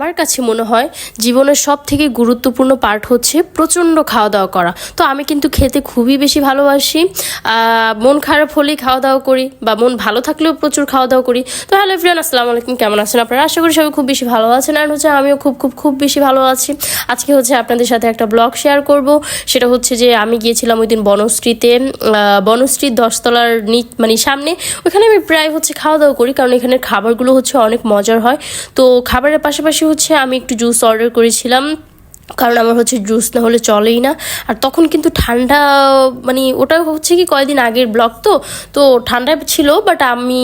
আমার কাছে মনে হয় জীবনের সব থেকে গুরুত্বপূর্ণ পার্ট হচ্ছে প্রচণ্ড খাওয়া দাওয়া করা। তো আমি কিন্তু খেতে খুবই বেশি ভালোবাসি। মন খারাপ হলেই খাওয়া দাওয়া করি বা মন ভালো থাকলেও প্রচুর খাওয়া দাওয়া করি। তো হ্যালো এভরিওয়ান আসসালামু আলাইকুম। কেমন আছেন আপনারা? আশা করি সবাই খুব বেশি ভালো আছেন আর হচ্ছে আমিও খুব খুব খুব বেশি ভালো আছি। আজকে হচ্ছে আপনাদের সাথে একটা ব্লগ শেয়ার করব। সেটা হচ্ছে যে আমি গিয়েছিলাম ওই দিন বনশ্রীতে বনশ্রীর দশতলার নি মানে সামনে। ওখানে আমি প্রায় হচ্ছে খাওয়া দাওয়া করি কারণ এখানের খাবারগুলো হচ্ছে অনেক মজার হয়। তো খাবারের পাশাপাশি হচ্ছে আমি একটু জুস অর্ডার করেছিলাম, কারণ আমার হচ্ছে জুস না হলে চলেই না। আর তখন কিন্তু ঠান্ডা মানে ওটা হচ্ছে কি কয়েকদিন আগের ব্লগ তো তো ঠান্ডা ছিল বাট আমি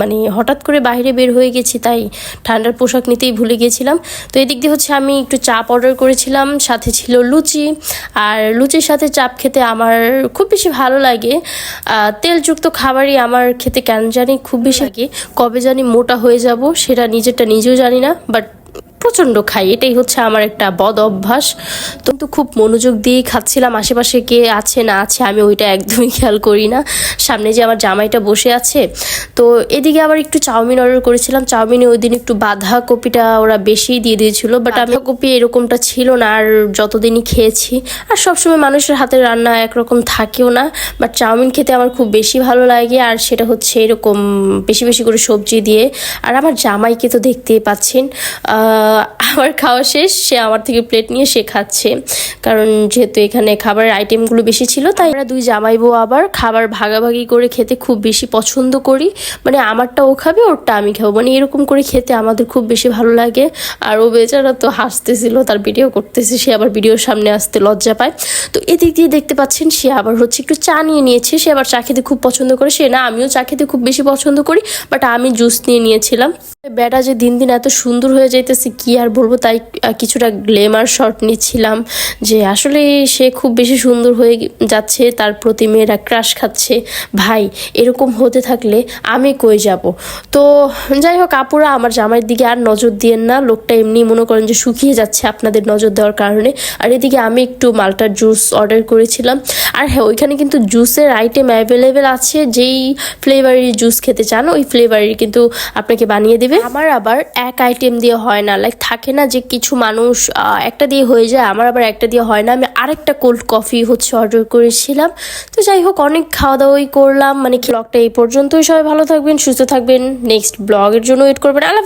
মানে হঠাৎ করে বাইরে বের হয়ে গেছি, তাই ঠান্ডার পোশাক নিতেই ভুলে গেছিলাম। তো এদিক দিয়ে হচ্ছে আমি একটু চাপ অর্ডার করেছিলাম, সাথে ছিল লুচি। আর লুচির সাথে চাপ খেতে আমার খুব বেশি ভালো লাগে। তেলযুক্ত খাবারই আমার খেতে কেন জানি খুব বেশি লাগে, কবে জানি মোটা হয়ে যাব, সেটা নিজেরটা নিজেও জানি না বাট প্রচণ্ড খাই। এটাই হচ্ছে আমার একটা বদ অভ্যাস। তো তো খুব মনোযোগ দিয়ে খাচ্ছিলাম। আশেপাশে কে আছে, না আছে, আমি ওইটা একদমই খেয়াল করি না। সামনে যে আমার জামাইটা বসে আছে। তো এদিকে আবার একটু চাউমিন অর্ডার করেছিলাম। চাউমিনে ওই দিন একটু বাঁধাকপিটা ওরা বেশি দিয়ে দিয়েছিল। বাট আমি কপি এরকমটা ছিল না। আর যতদিনই খেয়েছি, আর সবসময় মানুষের হাতের রান্না একরকম থাকেও না। বাট চাউমিন খেতে আমার খুব বেশি ভালো লাগে। আর সেটা হচ্ছে এরকম বেশি বেশি করে সবজি দিয়ে। আর আমার জামাইকে তো দেখতেই পাচ্ছেন। আমার খাওয়া শেষ, সে আমার থেকে প্লেট নিয়ে সে খাচ্ছে। কারণ যেহেতু এখানে খাবারের আইটেমগুলো বেশি ছিল, তাই আমরা দুই জামাই বউ আবার খাবার ভাগাভাগি করে খেতে খুব বেশি পছন্দ করি। মানে আমারটা ও খাবে, ওরটা আমি খাব। মানে এরকম করে খেতে আমাদের খুব বেশি ভালো লাগে। আর ও বেচারা তো হাসতেছিল, তার ভিডিও করতেছে, সে আবার ভিডিওর সামনে আসতে লজ্জা পায়। তো এদিক দিয়ে দেখতে পাচ্ছেন, সে আবার হচ্ছে একটু চা নিয়ে নিয়েছে। সে আবার চা খেতে খুব পছন্দ করে। সে না, আমিও চা খেতে খুব বেশি পছন্দ করি বাট আমি জুস নিয়ে নিয়েছিলাম। বেটা যে দিন দিন এত সুন্দর হয়ে যাইতেছে, কি আর বলব? তাই কিছুটা গ্লেমার শট নিচ্ছিলাম যে আসলে সে খুব বেশি সুন্দর হয়ে যাচ্ছে, তার প্রতি মেয়েরা ক্রাশ খাচ্ছে। ভাই, এরকম হতে থাকলে আমি কই যাব? তো যাই হোক, আপুরা, আমার জামাইয়ের দিকে আর নজর দিয়েন না। লোকটা এমনি মনে করেন যে শুকিয়ে যাচ্ছে আপনাদের নজর দেওয়ার কারণে। আর এদিকে আমি একটু মালটার জুস অর্ডার করেছিলাম। আর হ্যাঁ ওইখানে কিন্তু জুসের আইটেম অ্যাভেলেবেল আছে। যেই ফ্লেভারের জুস খেতে চান, ওই ফ্লেভারের কিন্তু আপনাকে বানিয়ে দেবে। আমার আবার এক আইটেম দিয়ে হয় না। লাইক থাকে না যে কিছু মানুষ একটা দিয়ে হয়ে যায়, আমার আবার একটা দিয়ে হয় না। আমি আরেকটা কোল্ড কফি হচ্ছে অর্ডার করেছিলাম। তো যাই হোক, অনেক খাওয়া দাওয়াই করলাম। মানে ব্লগটা এই পর্যন্তই। সবাই ভালো থাকবেন, সুস্থ থাকবেন। নেক্সট ব্লগের জন্য ওয়েট করবেন। আল্লাহ